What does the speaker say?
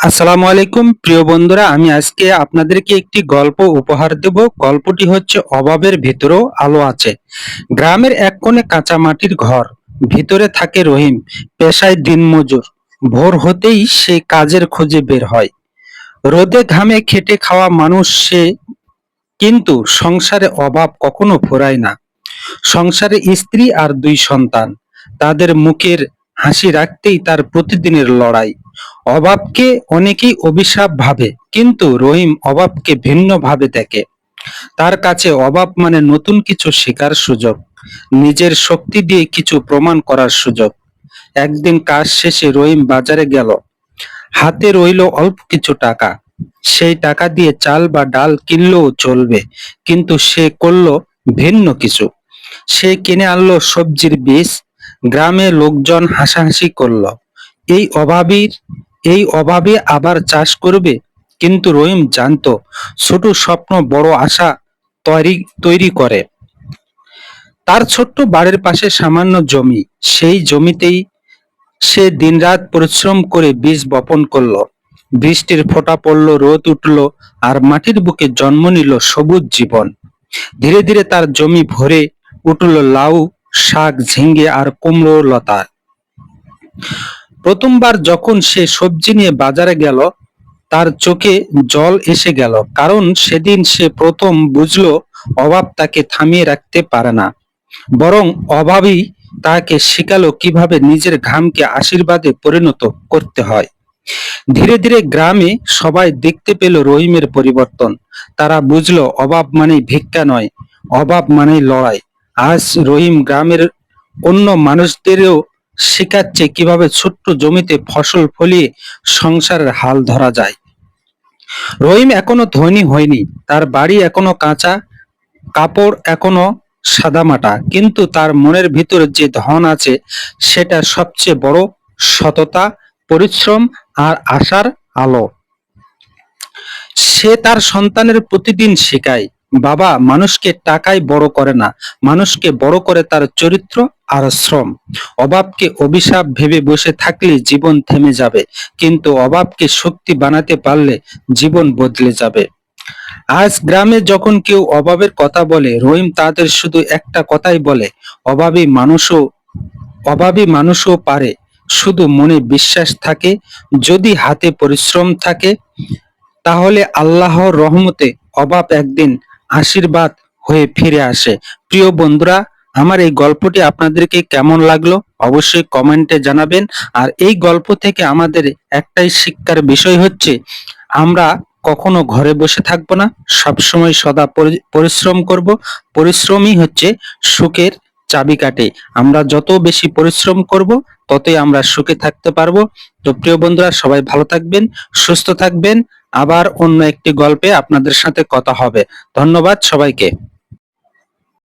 আসসালামু আলাইকুম, প্রিয় বন্ধুরা, আমি আজকে আপনাদেরকে একটি গল্প উপহার দেব। গল্পটি হচ্ছে অভাবের ভেতরেও আলো আছে। গ্রামের এক কোণে কাঁচা মাটির ঘর, ভিতরে থাকে রহিম, পেশায় দিনমজুর। ভোর হতেই সে কাজের খোঁজে বের হয়। রোদে ঘামে খেটে খাওয়া মানুষ সে, কিন্তু সংসারে অভাব কখনো ফুরায় না। সংসারে স্ত্রী আর দুই সন্তান, তাদের মুখের হাসি রাখতেই তার প্রতিদিনের লড়াই। অভাবকে অনেকেই অভিশাপ ভাবে, কিন্তু রহিম অভাবকে ভিন্ন ভাবে দেখে। তার কাছে অভাব মানে নতুন কিছু শেখার সুযোগ, নিজের শক্তি দিয়ে কিছু প্রমাণ করার সুযোগ। একদিন কাজ শেষে রহিম বাজারে গেল। হাতে রইল অল্প কিছু টাকা। সেই টাকা দিয়ে চাল বা ডাল কিনলেও চলবে, কিন্তু সে করল ভিন্ন কিছু। সে কিনে আনলো সবজির বীজ, গ্রামে লোকজন হাসাহাসি করল। এই অভাবীর, এই অভাবে আবার চাষ করবে? কিন্তু রহিম জানতো, ছোট স্বপ্ন বড় আশা তৈরি তৈরি করে। তার ছোট্ট বাড়ির পাশে সামান্য জমি, সেই জমিতেই সে দিনরাত পরিশ্রম করে বীজ বপন করল। বৃষ্টির ফোঁটা পড়ল, রোদ উঠল আর মাটির বুকে জন্ম নিল সবুজ জীবন। ধীরে ধীরে তার জমি ভরে উঠল লাউ, শাক ঝিঙ্গে আর কুমড়ো লতা। প্রথমবার যখন সে সবজি নিয়ে বাজারে গেল, তার চোখে জল এসে গেল, কারণ সেদিন সে প্রথম বুঝলো অভাব তাকে থামিয়ে রাখতে পারে না। বরং অভাবই তাকে শেখালো কীভাবে নিজের ঘামকে আশীর্বাদে পরিণত করতে হয়। ধীরে ধীরে গ্রামে সবাই দেখতে পেল রহিমের পরিবর্তন। তারা বুঝলো অভাব মানেই ভিক্ষা নয়, অভাব মানেই লড়াই। আজ রহিম গ্রামের অন্য মানুষদেরও শেখাচ্ছে কীভাবে ছোট্ট জমিতে ফসল ফলিয়ে সংসারের হাল ধরা যায়। রহিম এখনও ধনী হয়নি, তার বাড়ি এখনও কাঁচা, কাপড় এখনও সাদামাটা, কিন্তু তার মনের ভিতরে যে ধন আছে, সেটা সবচেয়ে বড় সততা, পরিশ্রম আর আশার আলো। সে তার সন্তানের প্রতিদিন শেখায়, বাবা মানুষকে টাকায় বড় করে না, মানুষকে বড় করে তার চরিত্র আর শ্রম। অভাবকে অভিশাপ ভেবে বসে থাকলে জীবন থেমে যাবে, কিন্তু অভাবকে শক্তি বানাতে পারলে জীবন বদলে যাবে। আজ গ্রামে যখন কেউ অভাবের কথা বলে, রহিম তাদের শুধু একটা কথাই বলে অভাবী মানুষও অভাবী মানুষও পারে, শুধু মনে বিশ্বাস থাকে, যদি হাতে পরিশ্রম থাকে, তাহলে আল্লাহর রহমতে অভাব একদিন আশীর্বাদ হয়ে ফিরে আসে। প্রিয় বন্ধুরা আমার এই গল্পটি আপনাদেরকে কেমন লাগল অবশ্যই কমেন্টে জানাবেন। আর এই গল্প থেকে আমাদের একটাই শিক্ষার বিষয় হচ্ছে, আমরা কখনো ঘরে বসে থাকব না, সবসময় সদা পরি- পরিশ্রম করব। পরিশ্রমই হচ্ছে সুখের চাবিকাঠি আমরা যত বেশি পরিশ্রম করব, ততই আমরা সুখে থাকতে পারব। তো প্রিয় বন্ধুরা, সবাই ভালো থাকবেন, সুস্থ থাকবেন। আবার অন্য একটি গল্পে আপনাদের সাথে কথা হবে। ধন্যবাদ সবাইকে।